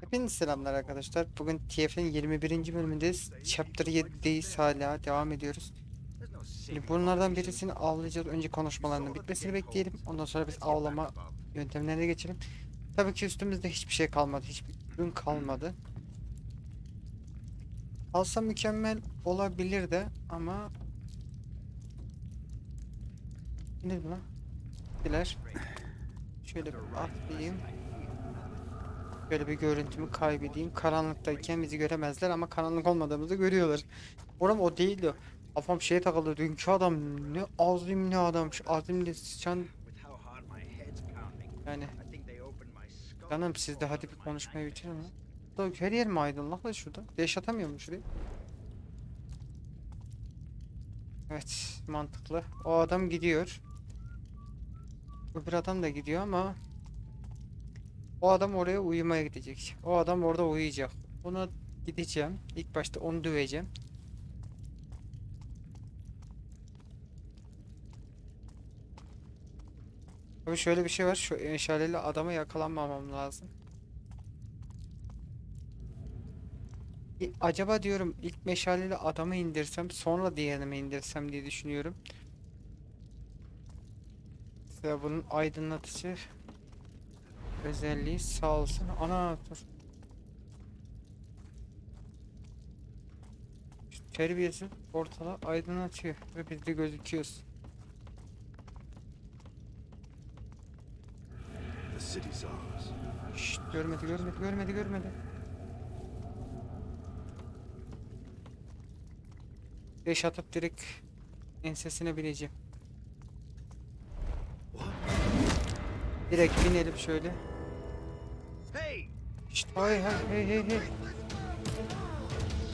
Hepinize selamlar arkadaşlar. Bugün TF'nin 21. bölümündeyiz. Chapter 7'deyiz hala. Devam ediyoruz. Şimdi bunlardan birisini avlayacağız. Önce konuşmalarının bitmesini bekleyelim. Ondan sonra biz avlama yöntemlerine geçelim. Tabii ki üstümüzde hiçbir şey kalmadı. Hiçbir ürün kalmadı. Alsa mükemmel olabilir de ama ne mi lan? Şöyle bir atlayayım. Böyle bir görüntümü kaybedeyim. Karanlıktayken bizi göremezler ama karanlık olmadığımızı görüyorlar. Oram o değil de. Kafam şeye takıldı. Dünkü adam ne azimli adammış. Azimli sıçan yani. Canım siz de hadi bir konuşmayı bitirin her yer mi aydınlık da şurada? Deş atamıyor mu şuraya? Evet mantıklı. O adam gidiyor. Öbür adam da gidiyor ama o adam oraya uyumaya gidecek. O adam orada uyuyacak. Ona gideceğim. İlk başta onu döveceğim. Tabii şöyle bir şey var. Şu meşaleli adama yakalanmamam lazım. İ- Acaba diyorum ilk meşaleli adamı indirsem sonra diğerini indirsem diye düşünüyorum. Mesela bunun aydınlatıcı özelliği sağ olsun. Ana dur. Şu Terbiyesi ortalığı aydınlatıyor ve biz de gözüküyoruz. Şşt, görmedi görmedi görmedi görmedi. Beş atıp direkt ensesine bineceğim. Direkt binelim şöyle. Şşt, hay hay hey hey hey.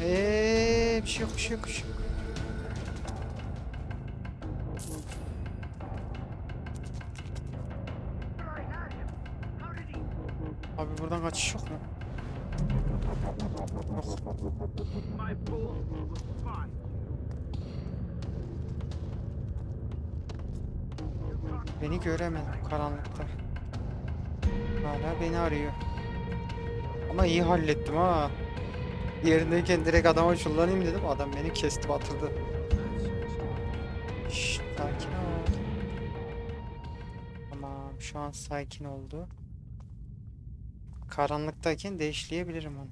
Eee bir şey yok bir şey yok bir şey yok. Abi buradan kaçış yok mu? Yok. Beni göremedi karanlıkta. Hala beni arıyor. Ama iyi hallettim ha. Yerindeyken direkt adama çullanayım dedim. Adam beni kesti batırdı. Şşt sakin ol. Tamam şu an sakin oldu. Karanlıktayken değişleyebilirim onu.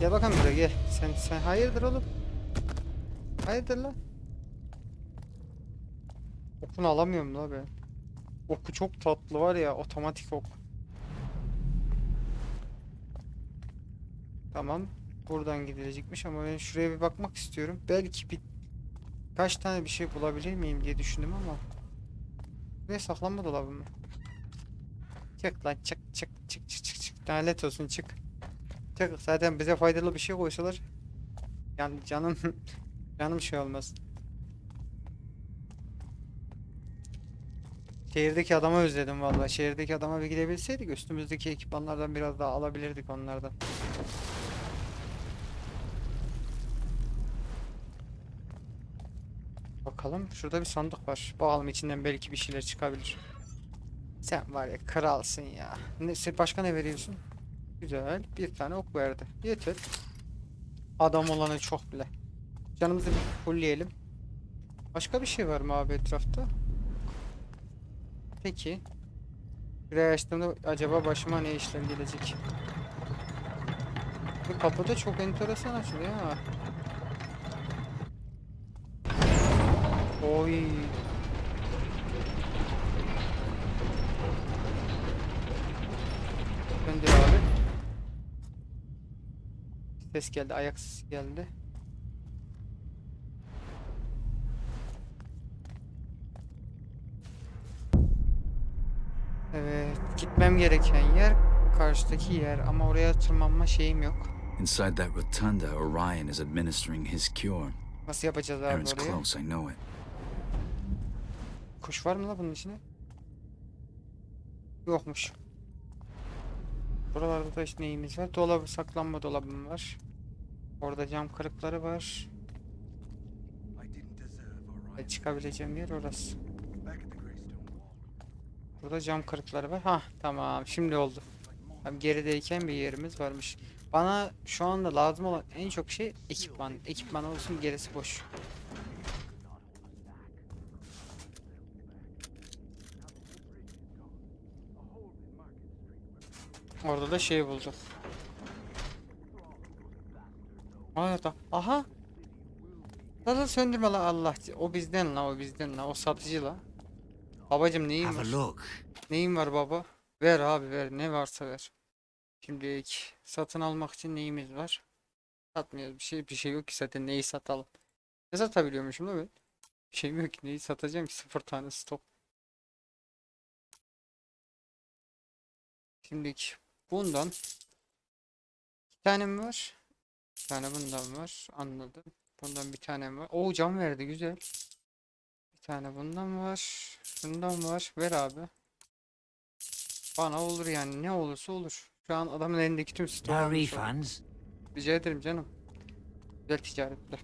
Gel bakalım buraya gel. Sen sen hayırdır oğlum? Hayırdır lan? Okunu alamıyorum la ben. Oku çok tatlı var ya otomatik ok. Tamam. Buradan gidilecekmiş ama ben şuraya bir bakmak istiyorum. Belki bir kaç tane bir şey bulabilir miyim diye düşündüm ama. Buraya saklanma dolabı mı? Çık lan çık çık çık çık çık çık. Lanet olsun çık. Çık zaten bize faydalı bir şey koysalar. Yani canım canım şey olmaz. Şehirdeki adamı özledim vallahi. Şehirdeki adama bir gidebilseydik üstümüzdeki ekipmanlardan biraz daha alabilirdik onlardan. Bakalım şurada bir sandık var. Bakalım içinden belki bir şeyler çıkabilir. Sen var ya kralsın ya. Ne, başka ne veriyorsun? Güzel. Bir tane ok verdi. Yeter. Adam olanı çok bile. Canımızı bir fullleyelim. Başka bir şey var mı abi etrafta? Peki. Burayı açtığımda acaba başıma ne işlem gelecek? Bu kapı da çok enteresan açılıyor ha. Oy. Döndür abi. Ses geldi, ayak sesi geldi. Evet, gitmem gereken yer karşıdaki yer ama oraya tırmanma şeyim yok. Inside that rotunda, Orion is administering his cure. Nasıl yapacağız abi Aaron's orayı? close, I know it. Kuş var mı la bunun içine? Yokmuş. Buralarda da işte neyimiz var? Dolabı, saklanma dolabım var. Orada cam kırıkları var. Çıkabileceğim yer orası. Burada cam kırıkları var. Ha tamam şimdi oldu. Abi gerideyken bir yerimiz varmış. Bana şu anda lazım olan en çok şey ekipman. Ekipman olsun gerisi boş. Orada da şey bulduk. Aa da aha. La la söndürme la Allah. O bizden la o bizden la o satıcı la. Babacım neyin var? Neyin var baba? Ver abi ver ne varsa ver. Şimdi satın almak için neyimiz var? Satmıyoruz bir şey bir şey yok ki zaten neyi satalım. Ne satabiliyormuşum da ben? Bir şeyim yok ki neyi satacağım ki sıfır tane stok. Şimdiki bundan iki tane mi var? Bir tane bundan var anladım. Bundan bir tane mi var? Oo cam verdi güzel. Tane bundan var. Bundan var. Ver abi. Bana olur yani ne olursa olur. Şu an adamın elindeki tüm stoğu almış refunds. Rica ederim canım. Güzel ticaretler.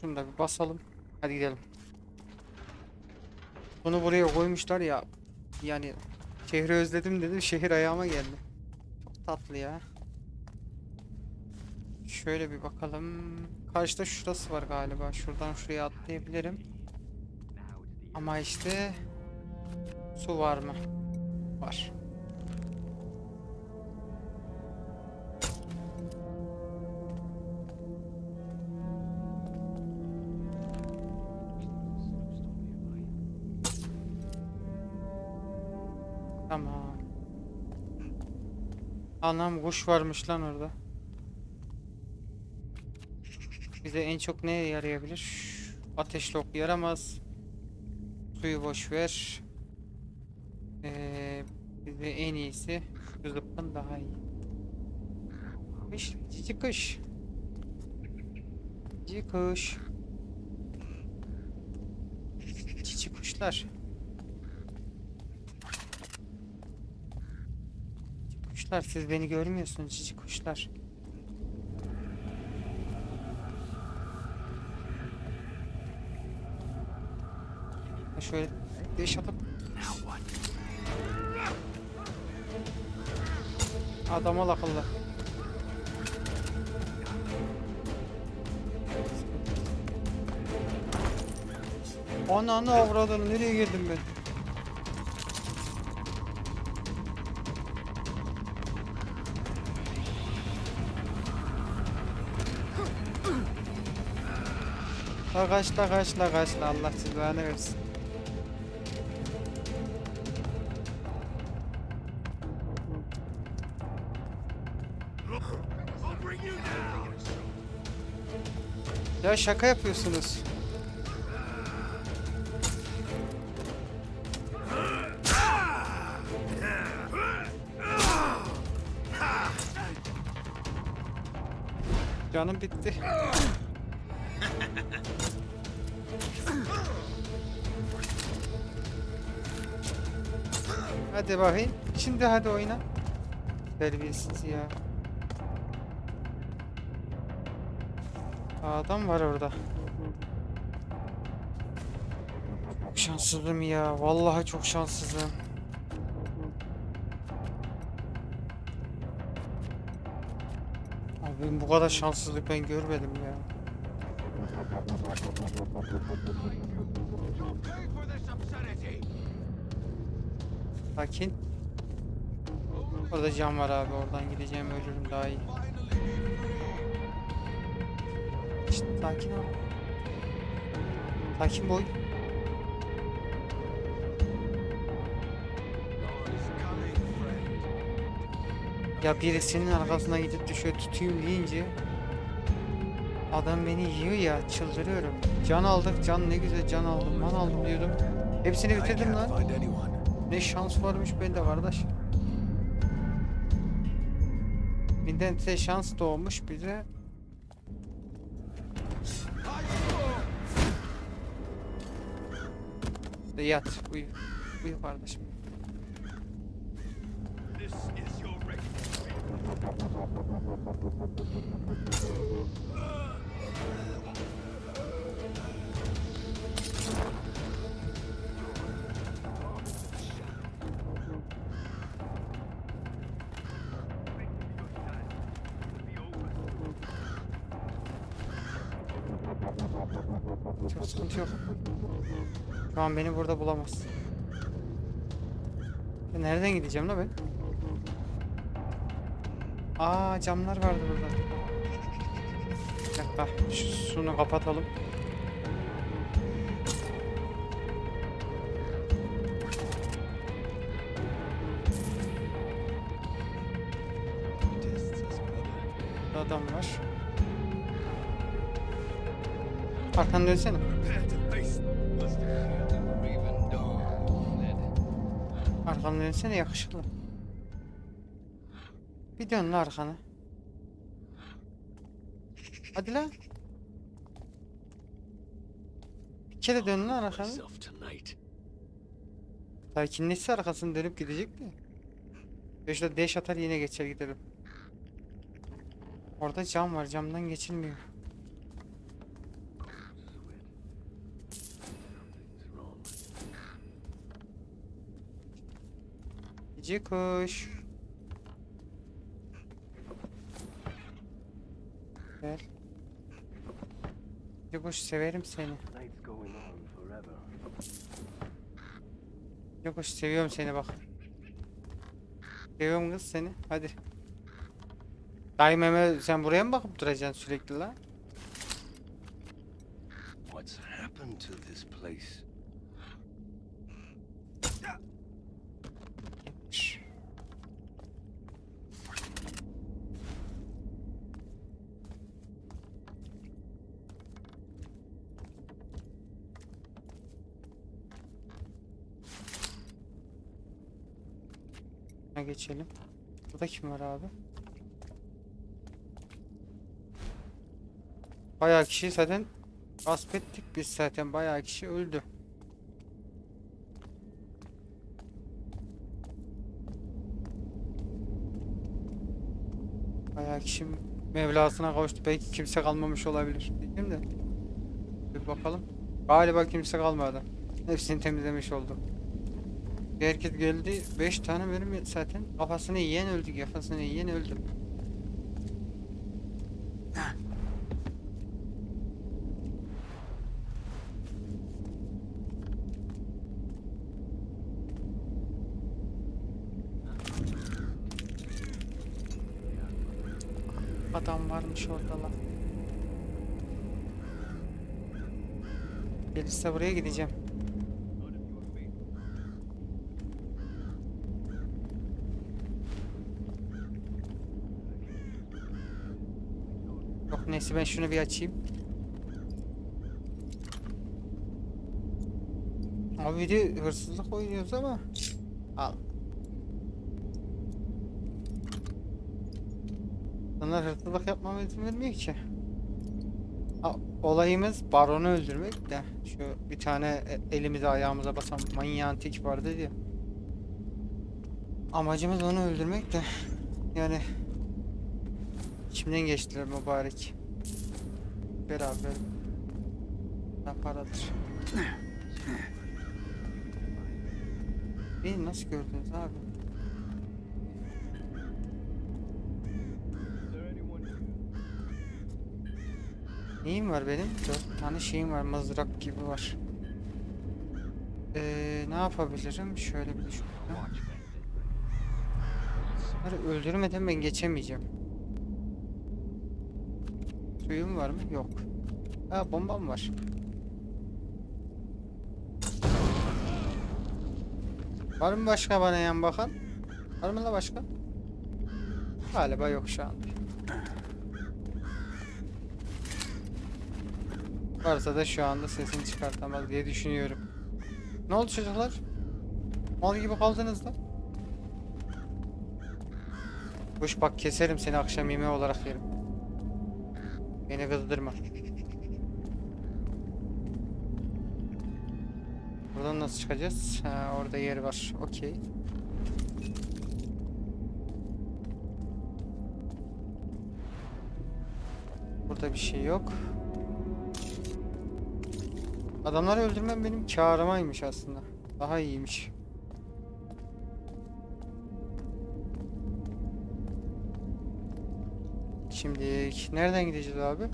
Şunu da bir basalım. Hadi gidelim. Bunu buraya koymuşlar ya. Yani şehri özledim dedim. Şehir ayağıma geldi. Çok tatlı ya. Şöyle bir bakalım. Karşıda şurası var galiba. Şuradan şuraya atlayabilirim. Ama işte su var mı? Var. Tamam. Anam kuş varmış lan orada. Bize en çok ne yarayabilir? Ateşli ok yaramaz. Suyu boş ver. Ee, bize en iyisi şu zıpkın daha iyi. Kış, cici kış. Cici kuş. Cici kuşlar. Cici kuşlar siz beni görmüyorsunuz cici kuşlar. Şöyle beş atıp Adam ol akıllı. Ananı avradını nereye girdim ben? La kaç la kaç la kaç la Allah cezanı versin. Ya şaka yapıyorsunuz. Canım bitti. Hadi bakayım. Şimdi hadi oyna. Terbiyesiz ya. Adam var orada. Çok şanssızım ya. Vallahi çok şanssızım. Abi bu kadar şanssızlık ben görmedim ya. Sakin. Orada cam var abi. Oradan gideceğim ölürüm daha iyi. Sakin ol. Sakin boy. Ya birisinin arkasına gidip de şöyle tutayım deyince Adam beni yiyor ya çıldırıyorum. Can aldık can ne güzel can aldım man aldım diyordum. Hepsini bitirdim lan. Ne şans varmış bende kardeş. Binden size şans doğmuş bize. De yat uyu. Uyu kardeşim. This is your an beni burada bulamaz. Ya nereden gideceğim la ben? Aa camlar vardı burada. Bir dakika şu sunu kapatalım. Adam var. Arkanı dönsene. Dönsene yakışıklı. Bir dön la arkanı. Hadi la. Bir kere dön. Myself tonight. Sakinleşse arkasını dönüp gidecek mi? Şurada deş atar yine geçer gidelim. Orada cam var camdan geçilmiyor. Cici kuş. Gel. Cici kuş severim seni. Cici kuş seviyorum seni bak. Seviyorum kız seni. Hadi. Dayı meme sen buraya mı bakıp duracaksın sürekli la? What's happened to this place? Şş. Ha geçelim. Burada kim var abi? Bayağı kişi zaten gasp ettik biz zaten bayağı kişi öldü. Bayağı kişi Mevlasına kavuştu. Belki kimse kalmamış olabilir. Diyeyim de. Bir bakalım. Galiba kimse kalmadı. Hepsini temizlemiş oldu. Herkes geldi. 5 tane benim zaten. Kafasını yiyen öldü. Kafasını yiyen öldü. Adam varmış orada lan. Gelirse buraya gideceğim. Yok neyse ben şunu bir açayım. Abi bir de hırsızlık oynuyoruz ama. Al. Bunlar hırsızlık yapmama izin vermiyor ki. Olayımız baronu öldürmek de. Şu bir tane e- elimize ayağımıza basan manyağın tek vardı diye. Amacımız onu öldürmek de. Yani içimden geçtiler mübarek. Beraber. Paradır. Beni nasıl gördünüz abi? Neyim var benim? Dört tane şeyim var. Mızrak gibi var. Ee, ne yapabilirim? Şöyle bir düşünüyorum. Öldürmeden ben geçemeyeceğim. Suyum var mı? Yok. Ha bombam var. Var mı başka bana yan bakan? Var mı la başka? Galiba yok şu anda. Varsa da şu anda sesini çıkartamaz diye düşünüyorum. Ne oldu çocuklar? Mal gibi kaldınız da. Kuş bak keserim seni akşam yemeği olarak yerim. Beni kızdırma. Buradan nasıl çıkacağız? Ha, orada yer var. Okey. Burada bir şey yok. Adamları öldürmem benim kârımaymış aslında. Daha iyiymiş. Şimdi nereden gideceğiz abi?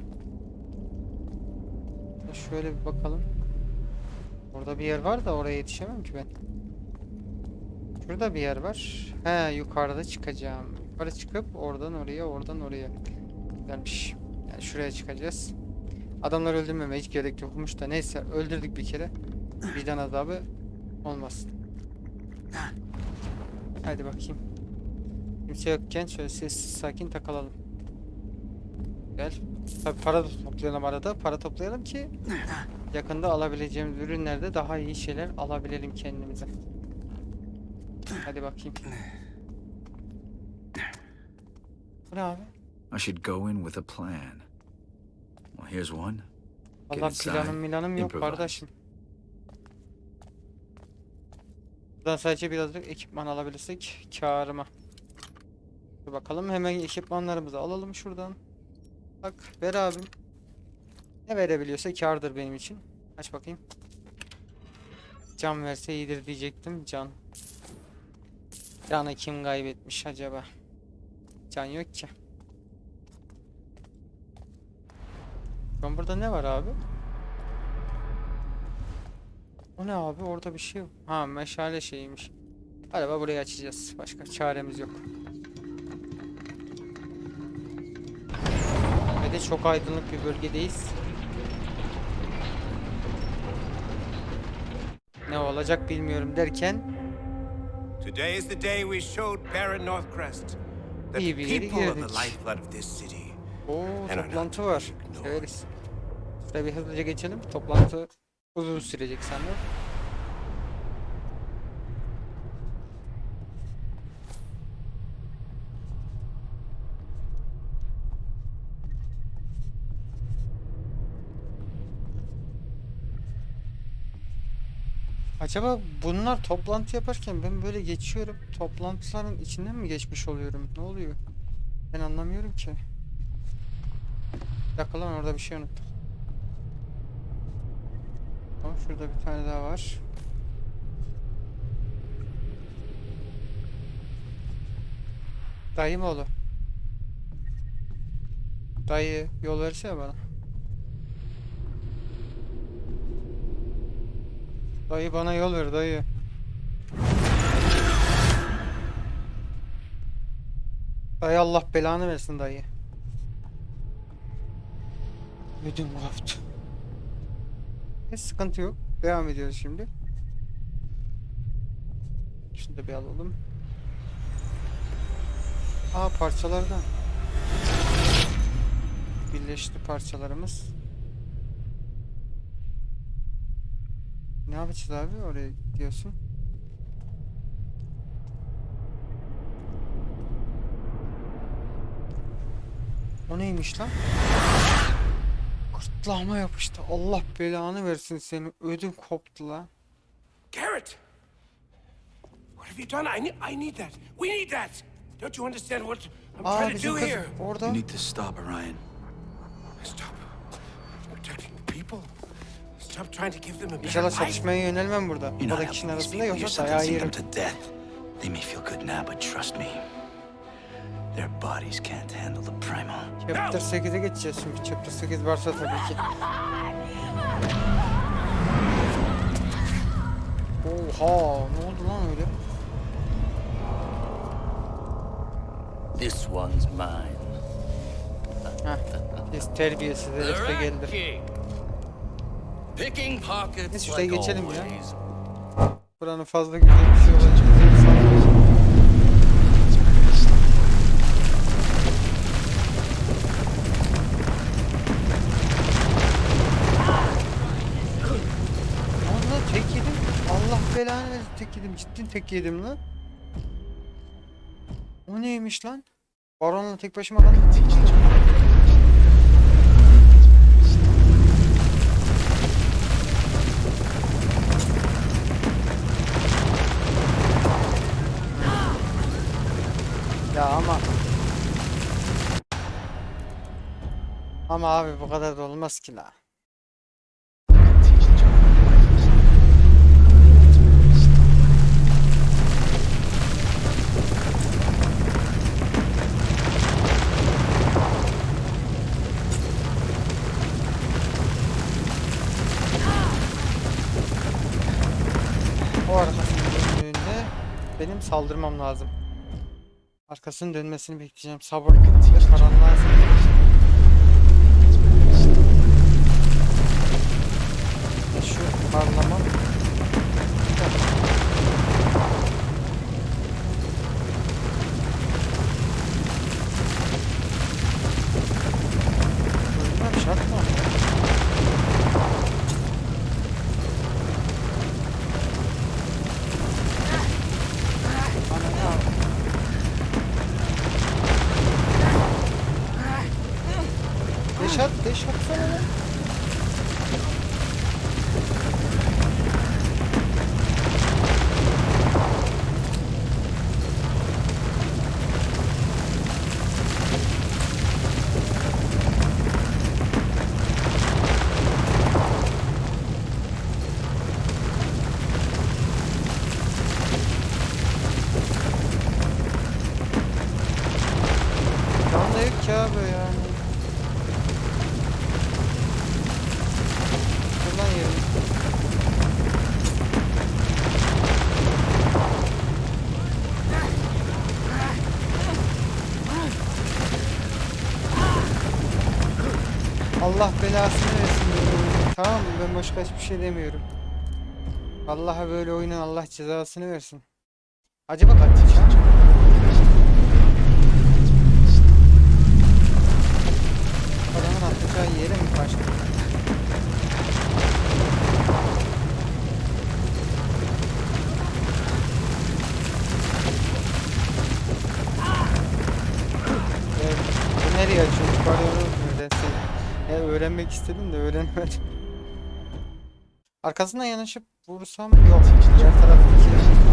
Şöyle bir bakalım. Orada bir yer var da oraya yetişemem ki ben. Şurada bir yer var. He yukarıda çıkacağım. Yukarı çıkıp oradan oraya oradan oraya. Gelmiş. Yani şuraya çıkacağız. Adamlar öldürmeme hiç gerek yokmuş da neyse öldürdük bir kere. Vicdan azabı olmasın. Hadi bakayım. Kimse yokken şöyle sessiz sakin takılalım. Gel. Tabi para da toplayalım arada. Para toplayalım ki yakında alabileceğimiz ürünlerde daha iyi şeyler alabilelim kendimize. Hadi bakayım. Bu ne abi? I should go in with a plan. Well, here's one. Get Allah inside, planım milanım yok improvise. kardeşim. Buradan sadece birazcık ekipman alabilirsek kârıma. Dur bakalım hemen ekipmanlarımızı alalım şuradan. Bak ver abim. Ne verebiliyorsa kârdır benim için. Aç bakayım. Can verse iyidir diyecektim. Can. Canı kim kaybetmiş acaba? Can yok ki. An burada ne var abi? O ne abi? Orada bir şey yok. Ha meşale şeyiymiş. Galiba burayı açacağız. Başka çaremiz yok. Ve de çok aydınlık bir bölgedeyiz. Ne olacak bilmiyorum derken Today is the day we showed Baron Northcrest İyi the bir yere people are the lifeblood of this city. o And are toplantı var. ignored. Severiz. Şuraya bir hızlıca geçelim. Toplantı uzun sürecek sanırım. Acaba bunlar toplantı yaparken ben böyle geçiyorum. Toplantıların içinden mi geçmiş oluyorum? Ne oluyor? Ben anlamıyorum ki. Bir dakika lan orada bir şey unuttum. Tamam şurada bir tane daha var. Dayı mı oğlu? Dayı yol versene bana. Dayı bana yol ver dayı. Dayı Allah belanı versin dayı. Ödüm koptu. Hiç sıkıntı yok. Devam ediyoruz şimdi. Şunu da bir alalım. Aa parçalardan. Birleşti parçalarımız. Ne yapacağız abi oraya diyorsun? O neymiş lan? Gırtlağıma yapıştı. Allah belanı versin seni. Ödüm koptu lan. Garrett! What have you done? I need, I need that. We need that! Don't you understand what I'm Aa trying to do here? orada. You need to stop, Orion. Stop protecting the people. Stop trying to give them a better İnşallah çatışmaya yönelmem burada. Helping kişinin arasında yoksa them yerim. to death. They may feel good now, but trust me, their bodies can't handle the primal. Chapter 8'e geçeceğiz şimdi. Chapter 8 varsa tabii ki. Oha ne oldu lan öyle? This one's mine. Heh. Biz terbiyesiz herif de geldi. King. Picking pockets şuraya like geçelim ya. always. Buranın fazla güzel bir şey olacak. tek yedim. Allah belanı versin tek yedim. Cidden tek yedim lan. O neymiş lan? Baronla tek başıma kaldım. Ama abi bu kadar da olmaz ki la. O arkasını döndüğünde benim saldırmam lazım. Arkasının dönmesini bekleyeceğim. Sabırlı ve karanlığa parlamam. Allah belasını versin. Tamam mı? Ben başka hiçbir şey demiyorum. Allah'a böyle oyunun Allah cezasını versin. Acaba kaç yaşında? Öğrenmek istedim de öğrenemedim. Arkasından yanaşıp vursam yok. Diğer taraftaki aynısı.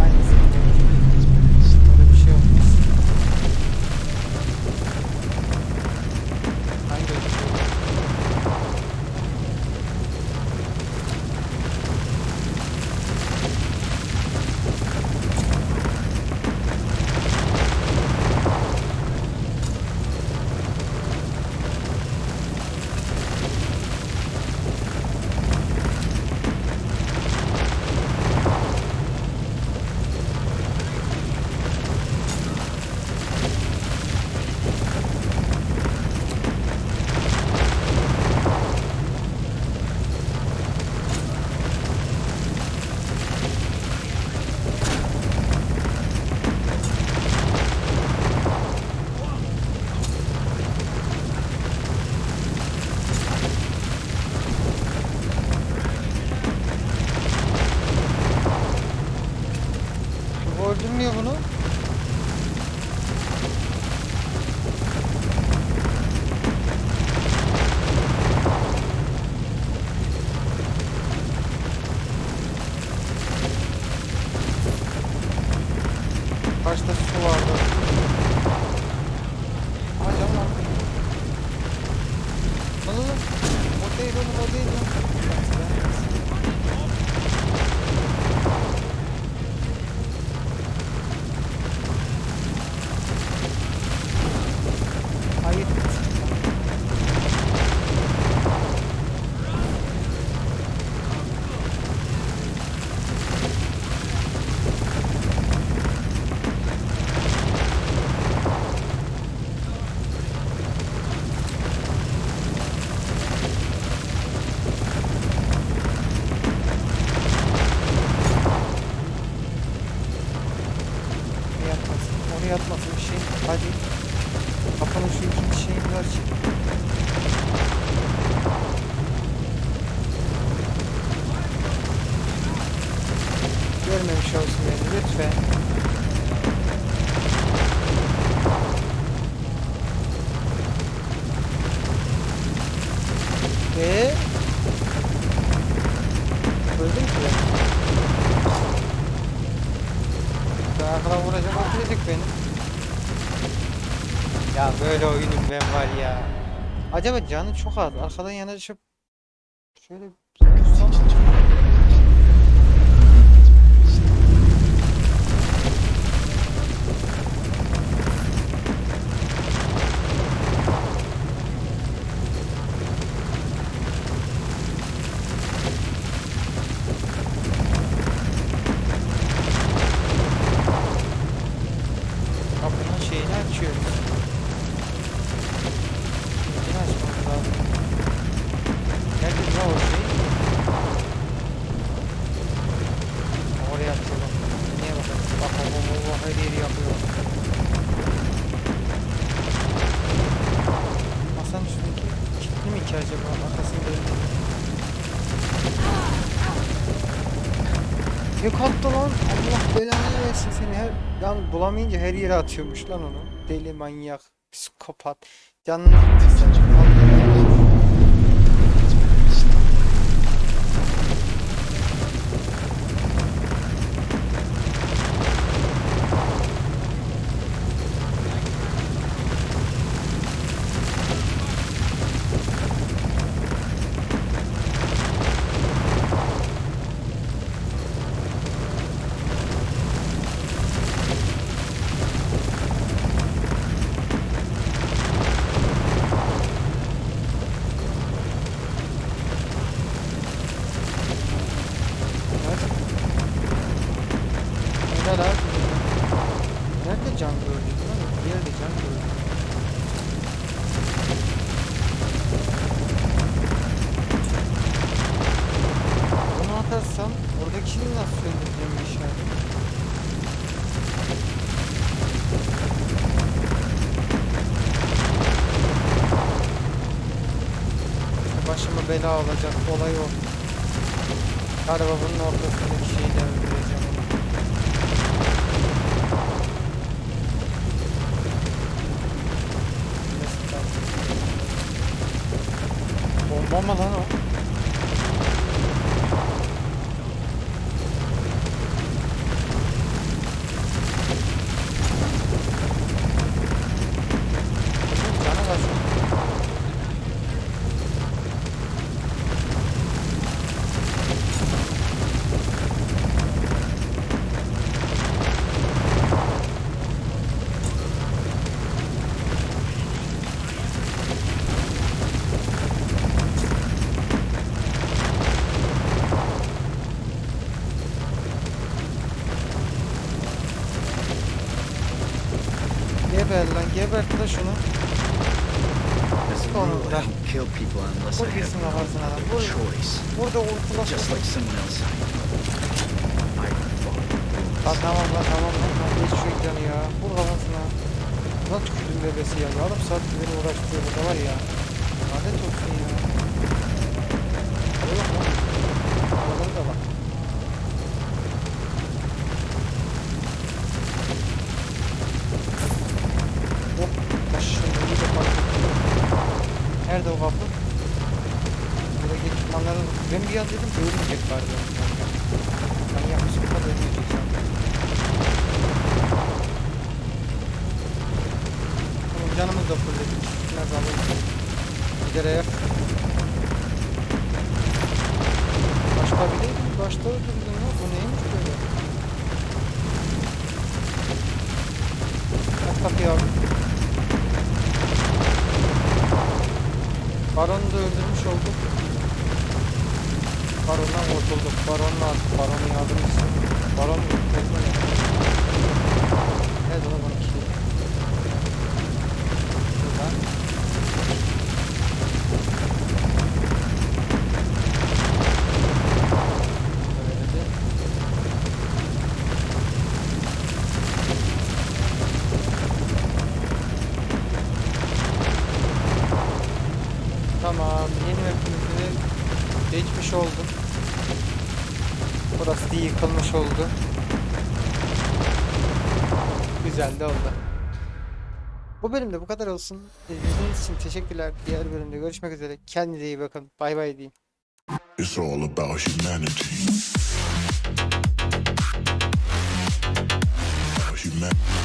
Onu yapmasın bir şey. Hadi. Kafanın şu ikinci şeyini ver. çek. Görmemiş olsun beni lütfen. Acaba canı çok az. Arkadan yanaşıp bulamayınca her yere atıyormuş lan onu. Deli manyak. Psikopat. Canını bela olacak olay o. Galiba bunun ortasındaki şeyi de öldüreceğim. Bomba mı lan o? Lan tamam lan tamam lan. Geç şu ekranı ya. Vur kafasına. Lan tükürdüm bebesi ya. Yarım saat beni uğraştırıyor burada var ya. Lanet olsun ya. Oğlum lan. Baron'dan kurtulduk. Baron lazım. Baron'un yardımcısı. Baron öldürme ne? Nerede o bana kilit? Buradan. Bu bölümde bu kadar olsun. İzlediğiniz için teşekkürler. Diğer bölümde görüşmek üzere. Kendinize iyi bakın. Bay bay diyeyim. It's all about humanity. Human-